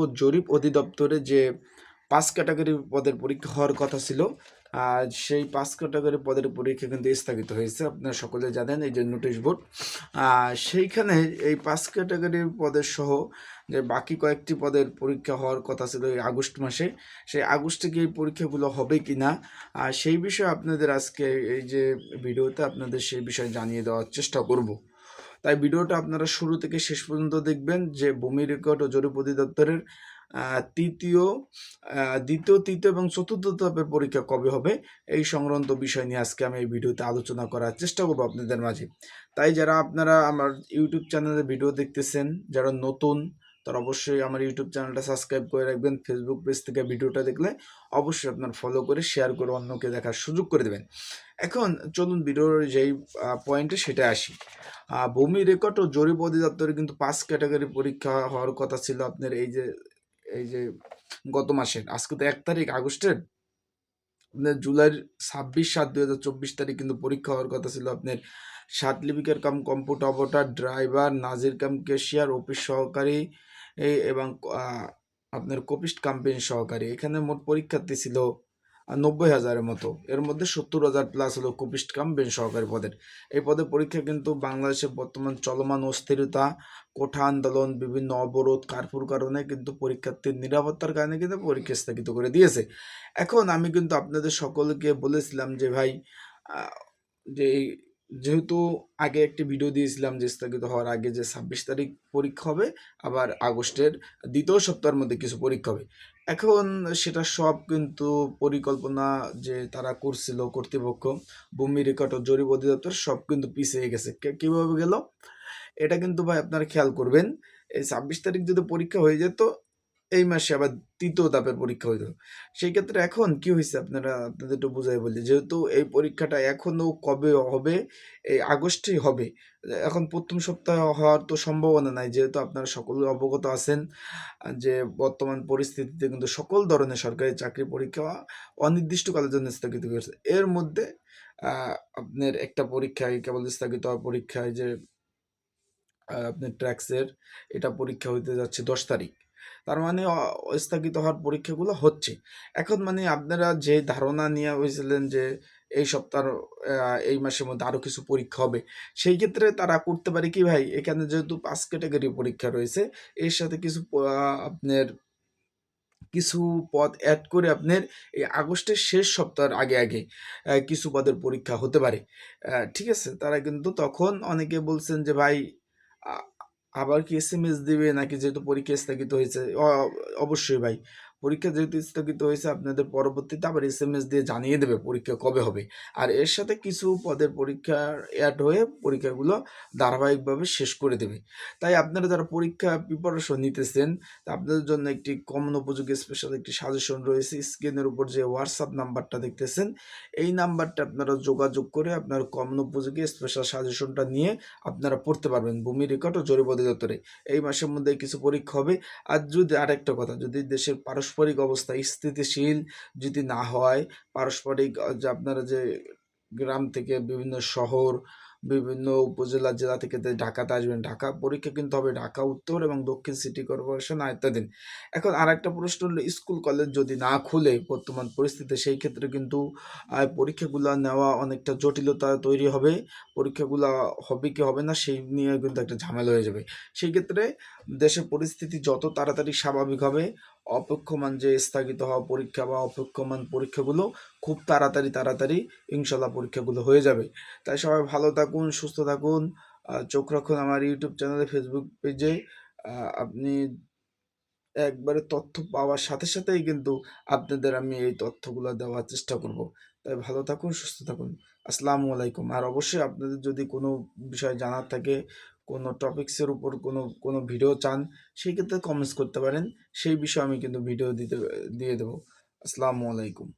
ও জরিপ অধিদপ্তরে যে পাঁচ ক্যাটাগরি পদের পরীক্ষা হওয়ার কথা ছিল, আর সেই পাঁচ ক্যাটাগরি পদের পরীক্ষা কিন্তু স্থগিত হয়েছে, আপনারা সকলে জানেন এই যে নোটিশ বোর্ড। সেইখানে এই পাঁচ ক্যাটাগরি পদের সহ যে বাকি কয়েকটি পদের পরীক্ষা হওয়ার কথা ছিল এই আগস্ট মাসে, সেই আগস্টে কি এই পরীক্ষাগুলো হবে কি না সেই বিষয়ে আপনাদের আজকে এই যে ভিডিওতে আপনাদের সেই বিষয়ে জানিয়ে দেওয়ার চেষ্টা করব। তাই ভিডিওটা আপনারা শুরু থেকে শেষ পর্যন্ত দেখবেন যে ভূমি রেকর্ড ও জরিপ অধিদপ্তরের তৃতীয় দ্বিতীয়, তৃতীয় এবং চতুর্থ ধাপের পরীক্ষা কবে হবে এই সংক্রান্ত বিষয় নিয়ে আজকে আমি এই ভিডিওতে আলোচনা করার চেষ্টা করব আপনাদের মাঝে। তাই যারা আপনারা আমার ইউটিউব চ্যানেলে ভিডিও দেখতেছেন, যারা নতুন, তারা অবশ্যই আমার ইউটিউব চ্যানেলটা সাবস্ক্রাইব করে রাখবেন ফেসবুক পেজ থেকে ভিডিওটা দেখলে অবশ্যই আপনার ফলো করে শেয়ার করে অন্যকে দেখার সুযোগ করে দেবেন। এখন চলুন ভিডিওর যেই পয়েন্টে সেটা আসি। ভূমি রেকর্ড ও জরিপ অধিদপ্তরে কিন্তু পাঁচ ক্যাটাগরি পরীক্ষা হওয়ার কথা ছিল আপনার এই যে এই যে গত মাসের। আজকে তো এক তারিখ, আগস্টের। আপনার জুলাইয়ের ছাব্বিশ সাত দুই হাজার চব্বিশ তারিখ কিন্তু পরীক্ষা হওয়ার কথা ছিল আপনার। সাত লিপিকের কাম কম্পিউটার অপারেটর ড্রাইভার, নাজির কাম, ক্যাশিয়ার, অফিস সহকারী এবং আপনার কপিস্ট কাম্পেন সহকারী। এখানে মোট পরীক্ষার্থী ছিল নব্বই হাজারের মতো। এর মধ্যে সত্তর হাজার প্লাস হলো কুপিস্ট কাম বেন সহকারী পদের। এই পদের পরীক্ষা কিন্তু বাংলাদেশে বর্তমান চলমান অস্থিরতা, কোঠা আন্দোলন, বিভিন্ন অবরোধ, কারফুর কারণে কিন্তু পরীক্ষার্থীর নিরাপত্তার কারণে কিন্তু পরীক্ষা স্থগিত করে দিয়েছে। এখন আমি কিন্তু আপনাদের সকলকে বলেছিলাম যে ভাই যে এই- যেহেতু আগে একটি ভিডিও দিয়েছিলাম যে স্থগিত হওয়ার আগে যে ছাব্বিশ তারিখ পরীক্ষা হবে, আবার আগস্টের দ্বিতীয় সপ্তাহের মধ্যে কিছু পরীক্ষা হবে। এখন সেটা সব কিন্তু পরিকল্পনা যে তারা করছিল কর্তৃপক্ষ, ভূমি রেকর্ড ও জরিপ অধিদপ্তর সব কিন্তু পিছিয়ে গেছে। কীভাবে গেল? এটা কিন্তু ভাই আপনারা খেয়াল করবেন। এই ছাব্বিশ তারিখ যদি পরীক্ষা হয়ে যেত এই মাসে আবার তৃতীয় ধাপের পরীক্ষা হইতো সেই ক্ষেত্রে এখন কি হয়েছে আপনারা আপনাদের একটু বুঝাই বলি, যেহেতু এই পরীক্ষাটা এখনও কবে হবে? এই আগস্টেই হবে। এখন প্রথম সপ্তাহে হওয়ার তো সম্ভাবনা নাই, যেহেতু আপনারা সকলে অবগত আছেন, যে বর্তমান পরিস্থিতিতে কিন্তু সকল ধরনের সরকারি চাকরি পরীক্ষা অনির্দিষ্টকালের জন্য স্থগিত করেছে। এর মধ্যে আপনার একটা পরীক্ষায় কেবল স্থগিত হওয়ার পরীক্ষায় যে আপনার ট্র্যাক্সের, এটা পরীক্ষা হইতে যাচ্ছে দশ তারিখ। তার মানে স্থগিত হওয়ার পরীক্ষাগুলো হচ্ছে। এখন মানে আপনারা যে ধারণা নিয়ে হয়েছিলেন যে, এই সপ্তাহ এই মাসের মধ্যে আরও কিছু পরীক্ষা হবে, সেই ক্ষেত্রে তারা করতে পারে কি ভাই? এখানে যেহেতু পাঁচ ক্যাটাগরি পরীক্ষা রয়েছে, এর সাথে কিছু আপনার কিছু পদ অ্যাড করে আপনার এই আগস্টের শেষ সপ্তাহের আগে আগে কিছু পদের পরীক্ষা হতে পারে। ঠিক আছে? তারা কিন্তু তখন অনেকে বলছেন যে, ভাই আবার কি এস এম এস দিবে নাকি যেহেতু পরীক্ষা স্থগিত হয়েছে? অবশ্যই ভাই। পরীক্ষা যেহেতু স্থগিত হয়েছে, আপনাদের পরবর্তীতে আবার এস এম এস দিয়ে জানিয়ে দেবে পরীক্ষা কবে হবে। আর এর সাথে কিছু পদের পরীক্ষা অ্যাড হয়ে পরীক্ষাগুলো ধারাবাহিকভাবে শেষ করে দেবে। তাই আপনারা যারা পরীক্ষা প্রিপারেশন নিতেছেন আপনাদের জন্য একটি কমন উপযোগী স্পেশাল একটি সাজেশন রয়েছে। স্ক্রিনের উপর যে হোয়াটসঅ্যাপ নাম্বারটা দেখতেছেন, এই নাম্বারটা আপনারা যোগাযোগ করে আপনার কমন উপযোগী স্পেশাল সাজেশনটা নিয়ে আপনারা পড়তে পারবেন ভূমি রেকর্ড ও জরিপ অধিদপ্তরে। এই মাসের মধ্যে কিছু পরীক্ষা হবে। আর যদি আরেকটা কথা, যদি দেশের পারস্পরিক অবস্থা, স্থিতিশীল যদি না হয়, পারস্পরিক যে আপনারা যে গ্রাম থেকে বিভিন্ন শহর, বিভিন্ন উপজেলা, জেলা থেকে ঢাকাতে আসবেন, ঢাকা পরীক্ষা কিন্তু হবে ঢাকা, উত্তর এবং দক্ষিণ সিটি কর্পোরেশন আয়ত্তাধীন। এখন আর একটা প্রশ্ন হলো স্কুল কলেজ যদি না খুলে বর্তমান পরিস্থিতি সেই ক্ষেত্রে কিন্তু পরীক্ষাগুলো নেওয়া অনেকটা জটিলতা তৈরি হবে, পরীক্ষাগুলো হবে কি হবে না, সেই নিয়ে কিন্তু একটা ঝামেলা হয়ে যাবে। সেই ক্ষেত্রে দেশের পরিস্থিতি যত তাড়াতাড়ি স্বাভাবিক হবে, অপেক্ষমান যে স্থগিত হওয়া পরীক্ষা বা অপেক্ষমান পরীক্ষাগুলো খুব তাড়াতাড়ি তাড়াতাড়ি ইনশাল্লাহ পরীক্ষাগুলো হয়ে যাবে। তাই সবাই ভালো থাকুন, সুস্থ থাকুন। চোখ রাখুন আমার ইউটিউব চ্যানেলে, ফেসবুক পেজে। আপনি একবারে তথ্য পাওয়ার সাথে সাথেই কিন্তু আপনাদের আমি এই তথ্যগুলো দেওয়ার চেষ্টা করব। তাই ভালো থাকুন, সুস্থ থাকুন। আসসালামু আলাইকুম। আর অবশ্যই আপনাদের যদি কোনো বিষয় জানার থাকে কোনো টপিক্সের উপর কোনো কোনো ভিডিও চান, সেই ক্ষেত্রে কমেন্টস করতে পারেন। সেই বিষয়ে আমি কিন্তু ভিডিও দিতে, দিয়ে দেবো। আসসালামু আলাইকুম।